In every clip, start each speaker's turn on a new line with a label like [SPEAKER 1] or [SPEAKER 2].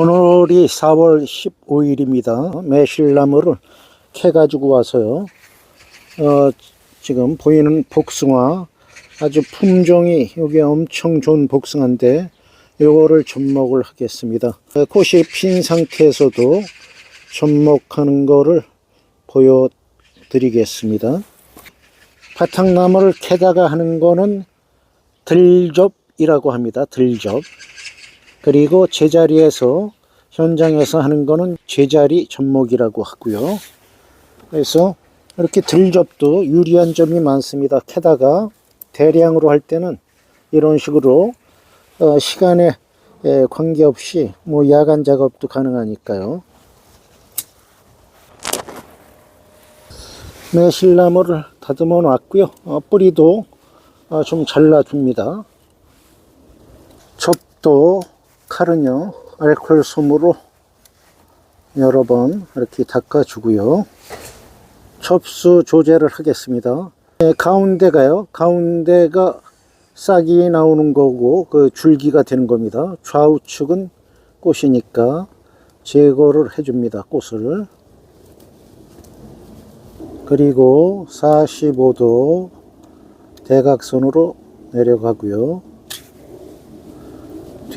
[SPEAKER 1] 오늘이 4월 15일입니다. 매실나무를 캐가지고 와서요. 어, 지금 보이는 복숭아 아주 품종이 여기 엄청 좋은 복숭아인데 요거를 접목을 하겠습니다. 어, 꽃이 핀 상태에서도 접목하는 거를 보여드리겠습니다. 바탕나무를 캐다가 하는 거는 들접이라고 합니다. 들접. 그리고 제자리에서 현장에서 하는 거는 제자리 접목이라고 하고요. 그래서 이렇게 들접도 유리한 점이 많습니다. 캐다가 대량으로 할 때는 이런 식으로 어, 시간에 에, 관계없이 뭐 야간 작업도 가능하니까요. 매실나무를 다듬어 놨고요. 어, 뿌리도 어, 좀 잘라줍니다. 접도 칼은요 알코올 솜으로 여러 번 이렇게 닦아 주고요. 접수 조제를 하겠습니다. 네, 가운데가요. 가운데가 싹이 나오는 거고 그 줄기가 되는 겁니다. 좌우측은 꽃이니까 제거를 해줍니다 꽃을. 그리고 45도 대각선으로 내려가고요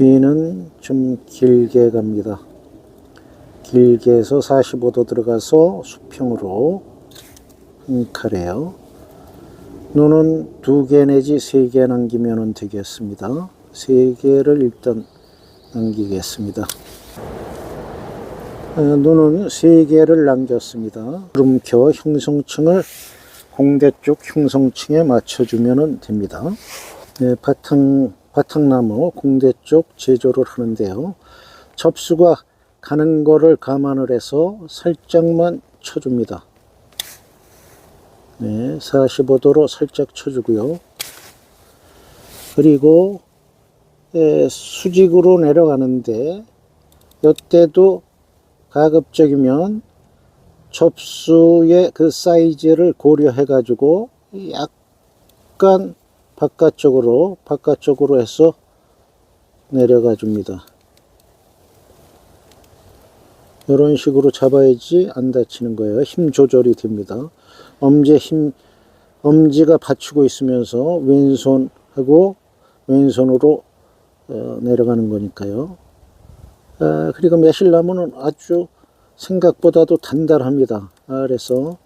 [SPEAKER 1] 뒤는 좀 길게 갑니다. 길게 해서 45도 들어가서 수평으로 한 칼에요. 눈은 두 개 내지 세 개 남기면 되겠습니다. 세 개를 일단 남기겠습니다. 어, 눈은 세 개를 남겼습니다. 구름켜 형성층을 공대 쪽 형성층에 맞춰주면 됩니다. 네, 바탕 바탕나무 공대 쪽 제조를 하는데요. 접수가 가는 거를 감안을 해서 살짝만 쳐줍니다. 네, 45도로 살짝 쳐주고요. 그리고 예, 수직으로 내려가는데 이때도 가급적이면 접수의 그 사이즈를 고려해 가지고 약간 바깥쪽으로 바깥쪽으로 해서 내려가 줍니다. 이런 식으로 잡아야지 안 다치는 거예요. 힘 조절이 됩니다. 엄지 힘 엄지가 받치고 있으면서 왼손하고 왼손으로 어, 내려가는 거니까요. 아, 그리고 매실나무는 아주 생각보다도 단단합니다. 아, 그래서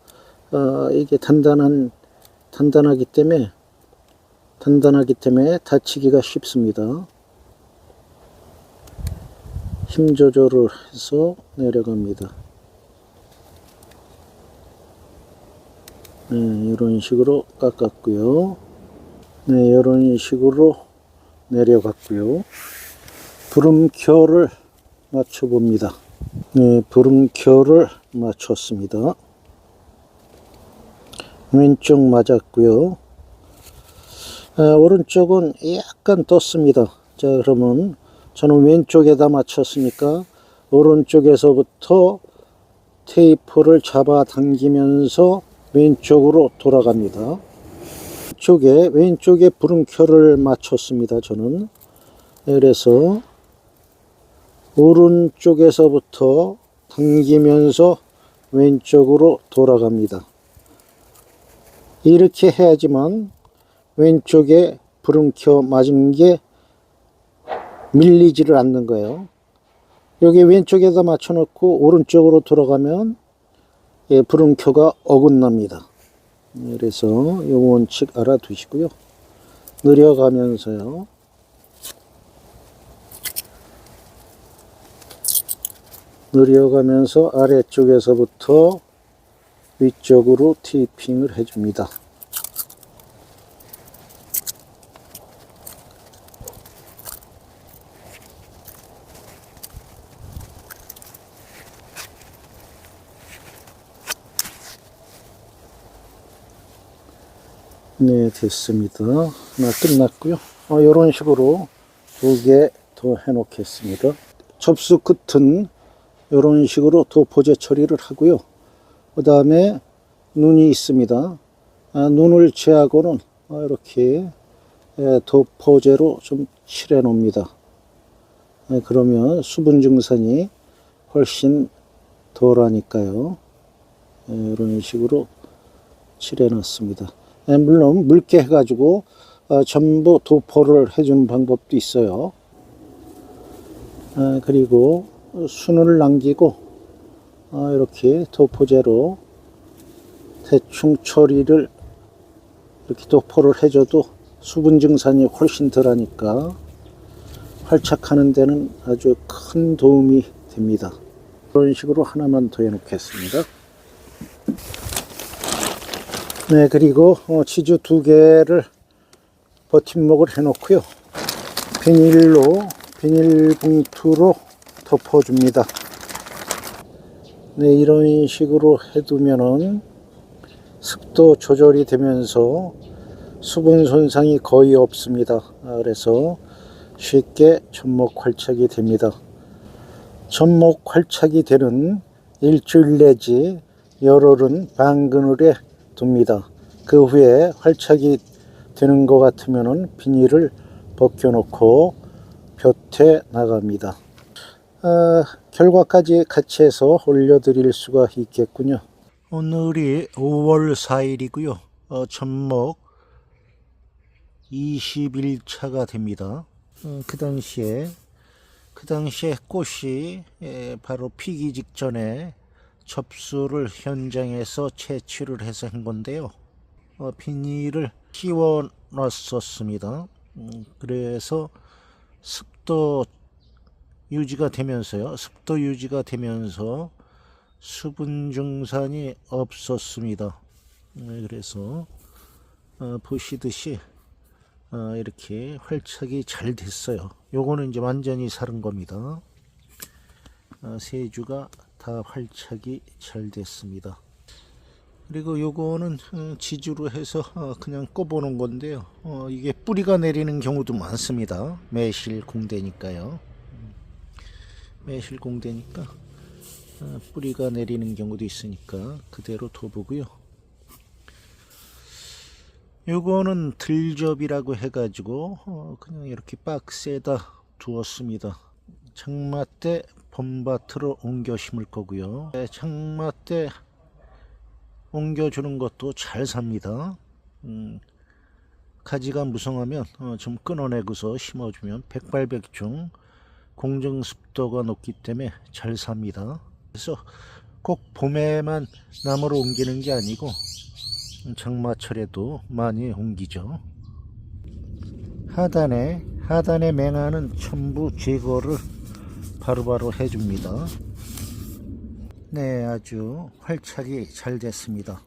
[SPEAKER 1] 아, 이게 단단한 단단하기 때문에 단단하기 때문에 다치기가 쉽습니다. 힘 조절을 해서 내려갑니다. 네, 이런 식으로 깎았고요. 네, 이런 식으로 내려갔고요. 부름켜를 맞춰봅니다. 네, 부름켜를 맞췄습니다. 왼쪽 맞았고요. 아, 오른쪽은 약간 떴습니다. 자, 그러면 저는 왼쪽에다 맞췄으니까 오른쪽에서부터 테이프를 잡아 당기면서 왼쪽으로 돌아갑니다. 쪽에 왼쪽에 부름켜를 맞췄습니다. 저는 그래서 오른쪽에서부터 당기면서 왼쪽으로 돌아갑니다. 이렇게 해야지만 왼쪽에 부름켜 맞은 게 밀리지를 않는 거예요. 여기 왼쪽에다 맞춰놓고 오른쪽으로 돌아가면 예, 부름켜가 어긋납니다. 그래서 이 원칙 알아두시고요. 느려가면서요. 느려가면서 아래쪽에서부터 위쪽으로 티핑을 해줍니다. 네, 됐습니다. 하나 끝났고요. 어, 이런 식으로 두 개 더 해 놓겠습니다. 접수 끝은 이런 식으로 도포제 처리를 하고요. 그 다음에 눈이 있습니다. 아, 눈을 제하고는 어, 이렇게 예, 도포제로 좀 칠해 놓습니다. 예, 그러면 수분 증산이 훨씬 덜하니까요. 예, 이런 식으로 칠해 놨습니다. 예, 물론 묽게 해가지고 어, 전부 도포를 해주는 방법도 있어요. 아, 그리고 순을 남기고 어, 이렇게 도포제로 대충 처리를 이렇게 도포를 해줘도 수분 증산이 훨씬 덜하니까 활착하는 데는 아주 큰 도움이 됩니다. 그런 식으로 하나만 더 해놓겠습니다. 네, 그리고 어, 치즈 두 개를 버팀목을 해 놓고요. 비닐로 비닐봉투로 덮어 줍니다. 네, 이런 식으로 해두면은 습도 조절이 되면서 수분 손상이 거의 없습니다. 아, 그래서 쉽게 접목 활착이 됩니다. 접목 활착이 되는 일주일 내지 열흘은 방그늘에 둡니다. 그 후에 활착이 되는 것 같으면 비닐을 벗겨놓고 볕에 나갑니다. 아, 결과까지 같이 해서 올려드릴 수가 있겠군요. 오늘이 5월 4일이고요. 어, 접목 20일차가 됩니다. 어, 그 당시에 그 당시에 꽃이 예, 바로 피기 직전에 접수를 현장에서 채취를 해서 한 건데요. 어, 비닐을 씌워 놨었습니다. 음, 그래서 습도 유지가 되면서요. 습도 유지가 되면서 수분 증산이 없었습니다. 네, 그래서 어, 보시듯이 어, 이렇게 활착이 잘 됐어요. 요거는 이제 완전히 사른 겁니다. 어, 세 주가 다 활착이 잘 됐습니다. 그리고 요거는 어, 지주로 해서 어, 그냥 꼽아놓은 건데요. 어, 이게 뿌리가 내리는 경우도 많습니다. 매실 공대니까요. 음, 매실 공대니까 어, 뿌리가 내리는 경우도 있으니까 그대로 둬보고요. 요거는 들접이라고 해가지고 어, 그냥 이렇게 박스에다 두었습니다. 장마 때 봄밭으로 옮겨 심을 거고요. 네, 장마 때 옮겨주는 것도 잘 삽니다. 음, 가지가 무성하면 어, 좀 끊어내고서 심어주면 백발백중 공정습도가 높기 때문에 잘 삽니다. 그래서 꼭 봄에만 나무로 옮기는 게 아니고 장마철에도 많이 옮기죠. 하단에 하단에 맹하는 첨부 제거를 바로바로 해줍니다. 네, 아주 활착이 잘 됐습니다.